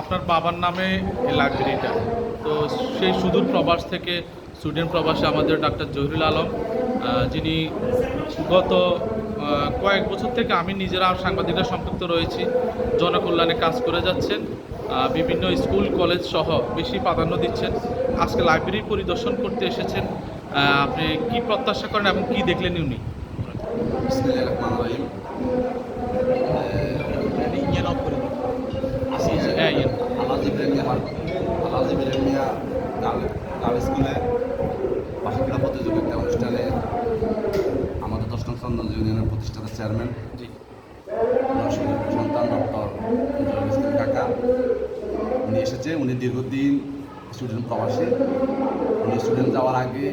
আপনার বাবার নামে এই লাইব্রেরিটা তো সেই সুদূর প্রবাস থেকে, সুইডেন প্রবাসে আমাদের ডাক্তার জহিরুল আলম যিনি গত কয়েক বছর থেকে আমি নিজেরা সাংবাদিকরা সম্পৃক্ত রয়েছি, জনকল্যাণে কাজ করে যাচ্ছেন বিভিন্ন স্কুল, কলেজ সহ বেশি প্রাধান্য দিচ্ছেন। আজকে লাইব্রেরি পরিদর্শন করতে এসেছেন আপনি কি প্রত্যাশা করেন এবং কি দেখলেন উনি আমার আলাজি ইব্রাহিম মিয়া গার্ল স্কুলে বার্ষিক ক্রীড়া প্রতিযোগিতা অনুষ্ঠানে আমাদের দশ নং চন্দন ইউনিয়নের প্রতিষ্ঠাতা চেয়ারম্যান। সন্তান ডক্টর ইসলাম কাকা উনি এসেছে উনি দীর্ঘদিন স্টুডেন্ট প্রবাসী উনি স্টুডেন্ট যাওয়ার আগে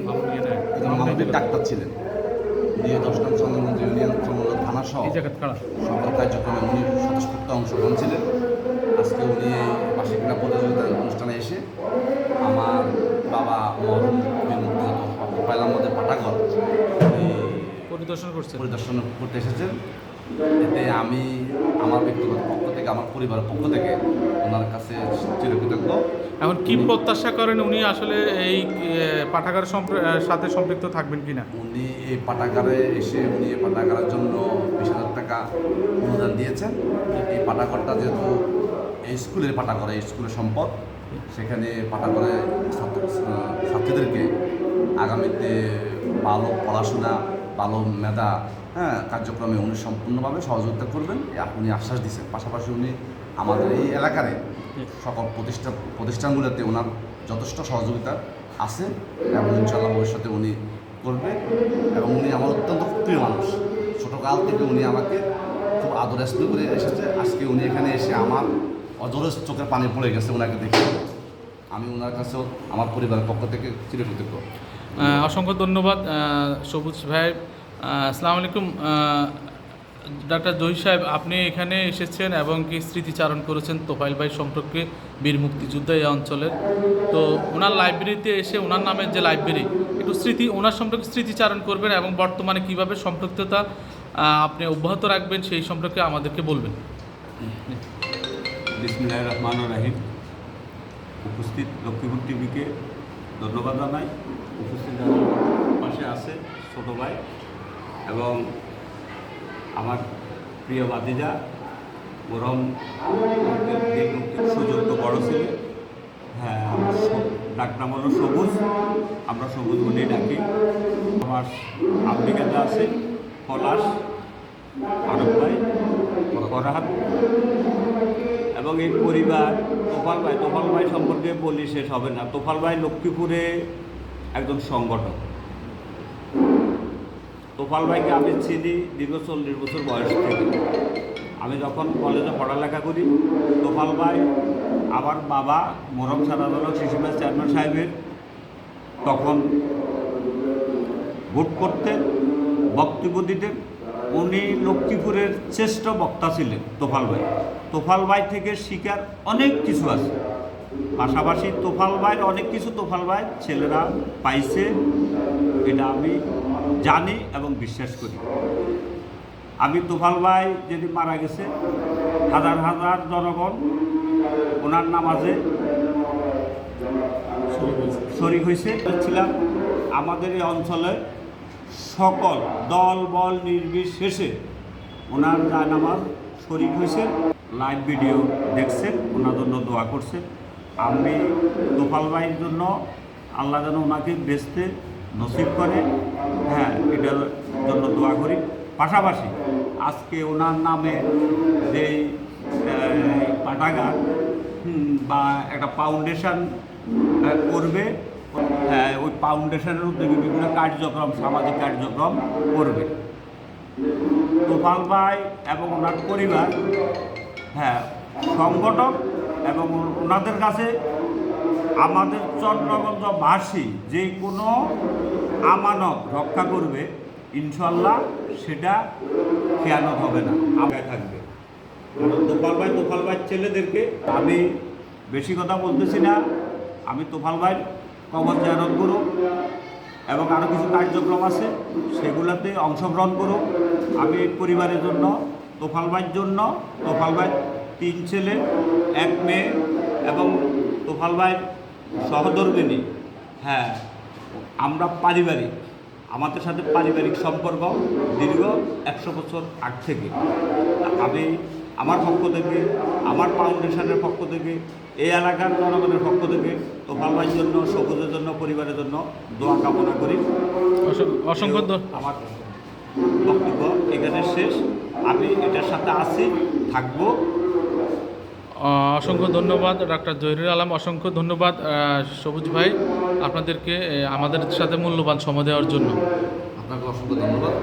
মানবিক ডাক্তার ছিলেন উনি দশ নং ইউনিয়ন চন্দন থানা সহ সকল কার্যক্রমে উনি স্বতঃস্ফূর্ত অংশগ্রহণ ছিলেন আজকে উনি ক্রীড়া প্রতিযোগিতার অনুষ্ঠানে এসে আমার বাবা মুক্তিযোদ্ধা পাইলাম মধ্যে এই পরিদর্শন করছেন। পরিদর্শন করতে এসেছেন। এতে আমি আমার ব্যক্তিগত পক্ষ থেকে আমার পরিবারের পক্ষ থেকে ওনার কাছে চিরকৃতজ্ঞ। এখন কি প্রত্যাশা করেন উনি আসলে এই পাঠাগার সাথে সম্পৃক্ত থাকবেন কিনা? উনি এই পাঠাগারে এসে উনি এই পাঠাগারের জন্য বিশ হাজার টাকা অনুদান দিয়েছেন। এই পাঠাগারটা যেহেতু স্কুলের পাঠাগার স্কুলের সম্পদ। সেখানে পাঠাগারে ছাত্র ছাত্রীদেরকে আগামীতে ভালো পড়াশোনা, ভালো মেধা হ্যাঁ কার্যক্রমে উনি সম্পূর্ণভাবে সহযোগিতা করবেন। উনি আশ্বাস দিচ্ছেন পাশাপাশি উনি আমাদের এই এলাকারে সকল প্রতিষ্ঠান প্রতিষ্ঠানগুলোতে ওনার যথেষ্ট সহযোগিতা আছে এবং ইনশাল্লাহ ভবিষ্যতে উনি করবে। এবং উনি আমার অত্যন্ত প্রিয় মানুষ। ছোটোকাল থেকে উনি আমাকে খুব আদর করে এসেছে। আজকে উনি এখানে এসে আমার অজরের চোখের পানি পড়ে গেছে ওনাকে দেখে। আমি ওনার কাছেও আমার পরিবারের পক্ষ থেকে চিরকৃতজ্ঞ। অসংখ্য ধন্যবাদ সবুজ ভাই। আসসালামু আলাইকুম ডাক্তার জহির সাহেব আপনি এখানে এসেছেন এবং কি স্মৃতিচারণ করেছেন তোফাইল ভাই সম্পর্কে বীর মুক্তিযোদ্ধা এই অঞ্চলের? তো ওনার লাইব্রেরিতে এসে ওনার নামের যে লাইব্রেরি একটু স্মৃতি ওনার সম্পর্কে স্মৃতিচারণ করবেন এবং বর্তমানে কীভাবে সম্পৃক্ততা আপনি অব্যাহত রাখবেন সেই সম্পর্কে আমাদেরকে বলবেন। বিসমিল্লাহির রহমানির রাহিম। উপস্থিত লক্ষ্মীপুর টিভিকে ধন্যবাদ জানাই। উপস্থিত পাশে আছে, ছোট ভাই এবং আমার প্রিয় বাদিজা গরম সুযোগ্য বড় ছেলে। হ্যাঁ স- ডাক নাম হলো সবুজ। আমরা সবুজ বলেই ডাকি। আমার আফ্রিকাতে আছে, পলাশ, আরব ভাই, ফরহাদ। এবং এই পরিবার তোফাল ভাই তোফাল ভাই সম্পর্কে বলি শেষ হবে না। তোফাল ভাই লক্ষ্মীপুরে একজন সংগঠক। তোফাল ভাইকে আমি চিনি দীর্ঘ চল্লিশ বছর বয়স থেকে। আমি যখন কলেজে পড়ালেখা করি তোফাল ভাই আমার বাবা মোরম সারাদলক শিশুমের চেয়ারম্যান সাহেবের। তখন ভোট করতেন, বক্তব্য দিতেন। উনি লক্ষ্মীপুরের শ্রেষ্ঠ বক্তা ছিলেন তোফাল ভাই। তোফাল ভাই থেকে শিকার অনেক কিছু আছে। পাশাপাশি তোফাল ভাইয়ের অনেক কিছু তোফাল ভাই ছেলেরা পাইছে, এটা আমি জানি এবং বিশ্বাস করি। আমি তোফাল ভাই যদি মারা গেছে, হাজার হাজার জনগণ ওনার নামাজে শরিক হয়েছে ছিলাম আমাদের এই অঞ্চলে সকল দল, বল, নির্বিশেষে ওনার নামাজ শরিক হয়েছে লাইভ ভিডিও দেখছেন ওনার জন্য দোয়া করছে আমি তোফাল ভাইয়ের জন্য আল্লাহ যেন ওনাকে বেচতে নসিব করে। হ্যাঁ এটার জন্য দোয়া করি। পাশাপাশি আজকে ওনার নামে আহ, পাঠাগার বা একটা ফাউন্ডেশন করবে হ্যাঁ, ওই ফাউন্ডেশনের উদ্যোগে বিভিন্ন কার্যক্রম সামাজিক কার্যক্রম করবে। তোফাল ভাই এবং ওনার পরিবার সংগঠক এবং ওনাদের কাছে আমাদের চন্দ্রগঞ্জবাসী যে কোনো আমানত রক্ষা করবে ইনশাল্লাহ সেটা খেয়ানত হবে না। আমায় থাকবে। তোফাল ভাই তোফাল ভাই ছেলেদেরকে আমি বেশি কথা বলতেছি না। আমি তোফাল ভাই কবর জায়রত করুক এবং আরও কিছু কার্যক্রম আছে সেগুলোতে অংশগ্রহণ করুক। আমি পরিবারের জন্য তোফাল ভাইয়ের জন্য তোফাল ভাই তিন ছেলে এক মেয়ে এবং তোফাল ভাইয়ের সহধর্মিনী। হ্যাঁ আমরা পারিবারিক আমাদের সাথে পারিবারিক সম্পর্ক দীর্ঘ একশো বছর আগ থেকে। আমি আমার পক্ষ থেকে আমার ফাউন্ডেশনের পক্ষ থেকে এই এলাকার জনগণের পক্ষ থেকে তোফাল ভাইয়ের জন্য সবুজের জন্য পরিবারের জন্য দোয়া কামনা করি। অসং- অসংখ্য আমার বক্তব্য এখানে শেষ। আমি এটার সাথে আছি থাকব। অসংখ্য ধন্যবাদ ডাক্তার জহিরুল আলম। অসংখ্য ধন্যবাদ সবুজ ভাই আপনাদেরকে আমাদের সাথে মূল্যবান সময় দেওয়ার জন্য। আপনাকে অসংখ্য ধন্যবাদ।